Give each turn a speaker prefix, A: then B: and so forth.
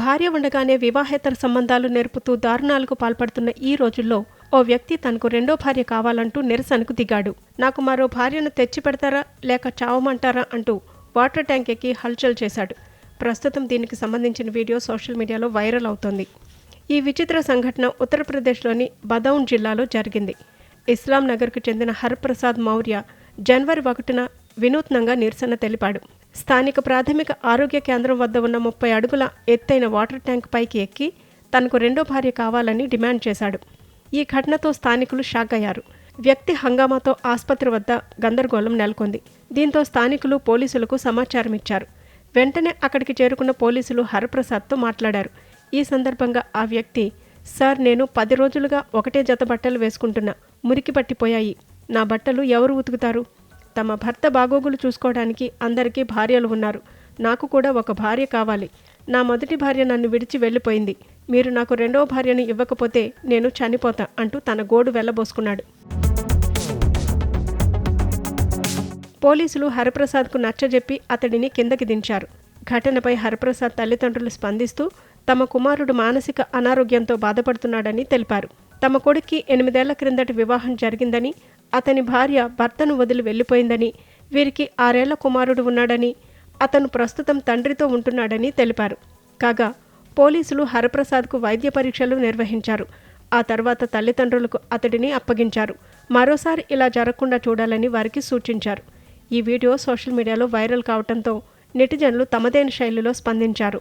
A: భార్య ఉండగానే వివాహేతర సంబంధాలు నేర్పుతూ దారుణాలకు పాల్పడుతున్న ఈ రోజుల్లో ఓ వ్యక్తి తనకు రెండో భార్య కావాలంటూ నిరసనకు దిగాడు. నాకు మరో భార్యను తెచ్చి పెడతారా? లేక చావమంటారా? అంటూ వాటర్ ట్యాంక్ ఎక్కి హల్చల్ చేశాడు. ప్రస్తుతం దీనికి సంబంధించిన వీడియో సోషల్ మీడియాలో వైరల్ అవుతోంది. ఈ విచిత్ర సంఘటన ఉత్తరప్రదేశ్లోని బదౌన్ జిల్లాలో జరిగింది. ఇస్లాం నగర్కు చెందిన హర్ప్రసాద్ మౌర్య జనవరి ఒకటిన వినూత్నంగా నిరసన తెలిపాడు. స్థానిక ప్రాథమిక ఆరోగ్య కేంద్రం వద్ద ఉన్న ముప్పై అడుగుల ఎత్తైన వాటర్ ట్యాంక్ పైకి ఎక్కి తనకు రెండో భార్య కావాలని డిమాండ్ చేశాడు. ఈ ఘటనతో స్థానికులు షాక్ అయ్యారు. వ్యక్తి హంగామాతో ఆసుపత్రి వద్ద గందరగోళం నెలకొంది. దీంతో స్థానికులు పోలీసులకు సమాచారం ఇచ్చారు. వెంటనే అక్కడికి చేరుకున్న పోలీసులు హరప్రసాద్తో మాట్లాడారు. ఈ సందర్భంగా ఆ వ్యక్తి సార్ నేను పది రోజులుగా ఒకటే జత బట్టలు వేసుకుంటున్నా. మురికి పట్టిపోయాయి. నా బట్టలు ఎవరు ఉతుకుతారు? తమ భర్త బాగోగులు చూసుకోవడానికి అందరికీ భార్యలు ఉన్నారు. నాకు కూడా ఒక భార్య కావాలి. నా మొదటి భార్య నన్ను విడిచి వెళ్ళిపోయింది. మీరు నాకు రెండవ భార్యను ఇవ్వకపోతే నేను చనిపోతా అంటూ తన గోడు వెళ్ళబోసుకున్నాడు. పోలీసులు హరిప్రసాద్కు నచ్చజెప్పి అతడిని కిందకి దించారు. ఘటనపై హరిప్రసాద్ తల్లిదండ్రులు స్పందిస్తూ తమ కుమారుడు మానసిక అనారోగ్యంతో బాధపడుతున్నాడని తెలిపారు. తమ కొడుక్కి ఎనిమిదేళ్ళ క్రిందటి వివాహం జరిగిందని అతని భార్య భర్తను వదిలి వెళ్ళిపోయిందని వీరికి ఆరేళ్ళ కుమారుడు ఉన్నాడని అతను ప్రస్తుతం తండ్రితో ఉంటున్నాడని తెలిపారు. కాగా పోలీసులు హరప్రసాద్కు వైద్య పరీక్షలు నిర్వహించారు. ఆ తర్వాత తల్లిదండ్రులకు అతడిని అప్పగించారు. మరోసారి ఇలా జరగకుండా చూడాలని వారికి సూచించారు. ఈ వీడియో సోషల్ మీడియాలో వైరల్ కావడంతో నెటిజన్లు తమదైన శైలిలో స్పందించారు.